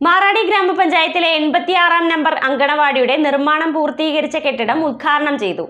മാറാടി ഗ്രാമപഞ്ചായത്തിലെ എൺപത്തിയാറാം നമ്പർ അങ്കണവാടിയുടെ നിർമ്മാണം പൂർത്തീകരിച്ച കെട്ടിടം ഉദ്ഘാടനം ചെയ്തു.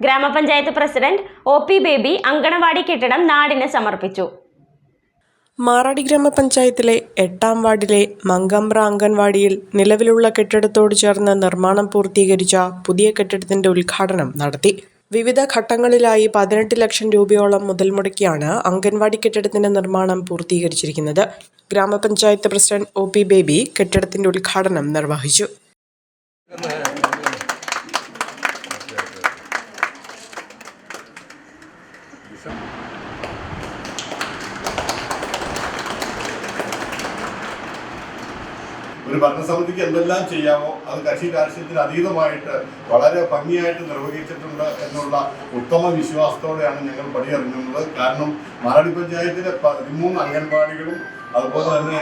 Grama panchayat president O P Baby anganwadi കെട്ടിടം നാടിന് സമർപ്പിച്ചു. മാറാടി ഗ്രാമപഞ്ചായത്തിലെ എട്ടാം വാർഡിലെ മങ്കമ്പ്ര അംഗൻവാടിയിൽ നിലവിലുള്ള കെട്ടിടത്തോട് ചേർന്ന് നിർമ്മാണം പൂർത്തീകരിച്ച പുതിയ കെട്ടിടത്തിന്റെ ഉദ്ഘാടനം നടത്തി. വിവിധ ഘട്ടങ്ങളിലായി പതിനെട്ട് ലക്ഷം രൂപയോളം മുതൽ മുടക്കിയാണ് അംഗൻവാടി കെട്ടിടത്തിന്റെ നിർമ്മാണം പൂർത്തീകരിച്ചിരിക്കുന്നത്. ഗ്രാമപഞ്ചായത്ത് പ്രസിഡന്റ് ഒ പി ബേബി കെട്ടിടത്തിന്റെ ഉദ്ഘാടനം നിർവഹിച്ചു. ഒരു ഭരണസമിതിക്ക് എന്തെല്ലാം ചെയ്യാമോ അത് കക്ഷി രാഷ്ട്രീയത്തിന് അതീതമായിട്ട് വളരെ ഭംഗിയായിട്ട് നിർവഹിച്ചിട്ടുണ്ട് എന്നുള്ള ഉത്തമ വിശ്വാസത്തോടെയാണ് ഞങ്ങൾ പടിയിറങ്ങുന്നത്. കാരണം മാറാടി പഞ്ചായത്തിലെ പതിമൂന്ന് അംഗൻവാടികളും അതുപോലെ തന്നെ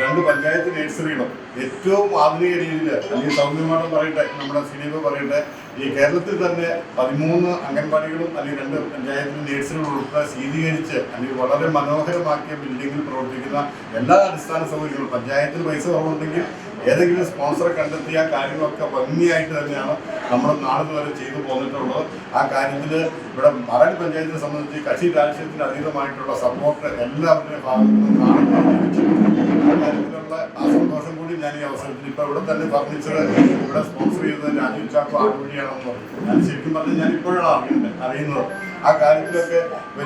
രണ്ട് പഞ്ചായത്ത് നഴ്സറികളും ഏറ്റവും ആധുനിക രീതിയിൽ അല്ലെങ്കിൽ സൗന്ദര്യമാണ് പറയട്ടെ നമ്മുടെ സിനിമ പറയട്ടെ ഈ കേരളത്തിൽ തന്നെ പതിമൂന്ന് അംഗൻവാടികളും അല്ലെങ്കിൽ രണ്ട് പഞ്ചായത്തിലും നഴ്സറികളും ഉൾപ്പെടെ ശീതീകരിച്ച് അല്ലെങ്കിൽ വളരെ മനോഹരമാക്കിയ ബിൽഡിങ്ങിൽ പ്രവർത്തിക്കുന്ന എല്ലാ അടിസ്ഥാന സൗകര്യങ്ങളും പഞ്ചായത്തിന് പൈസ കുറവുണ്ടെങ്കിൽ ഏതെങ്കിലും സ്പോൺസറെ കണ്ടെത്തിയ കാര്യങ്ങളൊക്കെ ഭംഗിയായിട്ട് തന്നെയാണ് നമ്മൾ നാളെ വരെ ചെയ്തു പോന്നിട്ടുള്ളത് ആ കാര്യത്തിൽ ഇവിടെ മറാടി പഞ്ചായത്തിനെ സംബന്ധിച്ച് കക്ഷി രാഷ്ട്രീയത്തിന് അതീതമായിട്ടുള്ള സപ്പോർട്ട് എല്ലാവരുടെയും ഭാഗത്തു നിന്നും നാളെ ലഭിച്ചിട്ടുള്ളത്. കാര്യത്തിലുള്ള ആ സന്തോഷം കൂടി ഞാൻ ഈ അവസരത്തിൽ ഇപ്പൊ ഇവിടെ തന്നെ ഫർണിച്ചർ ഇവിടെ സ്പോൺസർ ചെയ്യുന്ന രാജീവ് ചാക്കോ ആടുവഴിയാണെന്ന് പറഞ്ഞു. ഞാൻ ശരിക്കും പറഞ്ഞാൽ ഞാൻ ഇപ്പോഴാണ് അറിയുന്നത് അറിയുന്നത്. ആ കാര്യത്തിലൊക്കെ ഇപ്പൊ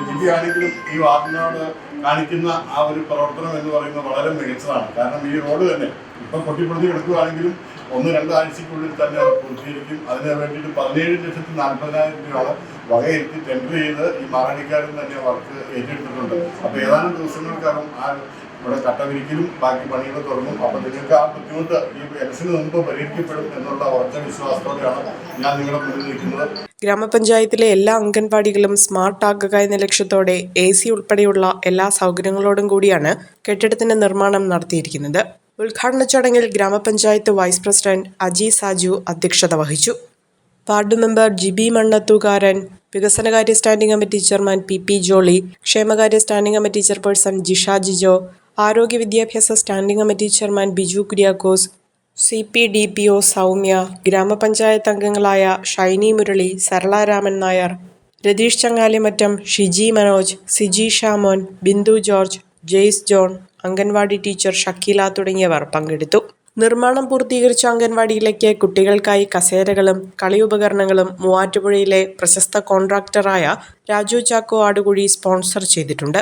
ഈ വാർഡിനോട് കാണിക്കുന്ന ആ ഒരു പ്രവർത്തനം എന്ന് പറയുന്നത് വളരെ മികച്ചതാണ്. കാരണം ഈ റോഡ് തന്നെ ഇപ്പൊ പൊട്ടിപ്പൊളിഞ്ഞ് കിടക്കുകയാണെങ്കിലും ഒന്ന് രണ്ടാഴ്ചക്കുള്ളിൽ തന്നെ അത് പൂർത്തീകരിക്കും. അതിന് വേണ്ടിയിട്ട് പതിനേഴ് ലക്ഷത്തി നാൽപ്പതിനായിരം രൂപയാണ് വകയിരുത്തി ടെൻഡർ ചെയ്ത് ഈ മാറാടിക്കാരൻ തന്നെ വർക്ക് ഏറ്റെടുത്തിട്ടുണ്ട്. അപ്പോൾ ഏതാനും ദിവസങ്ങൾക്കകം ആ ഇവിടെ കട്ടവിരിക്കലും ബാക്കി പണികൾ തുടങ്ങും. അപ്പോൾ നിങ്ങൾക്ക് ആ ബുദ്ധിമുട്ട് ഈ ഇലക്ഷന് മുമ്പ് പരിഹരിക്കപ്പെടും എന്നുള്ള ഉറച്ച വിശ്വാസത്തോടെയാണ് ഞാൻ നിങ്ങളുടെ മുന്നിൽ നിൽക്കുന്നത്. ഗ്രാമപഞ്ചായത്തിലെ എല്ലാ അംഗൻവാടികളും സ്മാർട്ട് ആക്കുക എന്ന ലക്ഷ്യത്തോടെ എ സി ഉൾപ്പെടെയുള്ള എല്ലാ സൗകര്യങ്ങളോടും കൂടിയാണ് കെട്ടിടത്തിന്റെ നിർമ്മാണം നടത്തിയിരിക്കുന്നത്. ഉദ്ഘാടന ചടങ്ങിൽ ഗ്രാമപഞ്ചായത്ത് വൈസ് പ്രസിഡന്റ് അജി സാജു അധ്യക്ഷത വഹിച്ചു. വാർഡ് മെമ്പർ ജിബി മണ്ണത്തൂകാരൻ വികസനകാര്യ standing committee chairman P P Jolly ക്ഷേമകാര്യ standing committee chairperson Jisha Jijo ആരോഗ്യ വിദ്യാഭ്യാസ standing committee chairman Biju Kuriakose C P D P O Soumya grama panchayat അംഗങ്ങളായ Shiny Murali Sarala Raman Nair Ratheesh Changalimattam Shiji Manoj Siji Shamon Bindu George Jaise John anganwadi teacher Shakeela തുടങ്ങിയവർ പങ്കെടുത്തു. നിർമ്മാണം പൂർത്തീകരിച്ച അംഗൻവാടിയിലേക്ക് കുട്ടികൾക്കായി കസേരകളും കളി ഉപകരണങ്ങളും മൂവാറ്റുപുഴയിലെ പ്രശസ്ത കോൺട്രാക്ടറായ രാജു ചാക്കോ ആടുകുഴി സ്പോൺസർ ചെയ്തിട്ടുണ്ട്.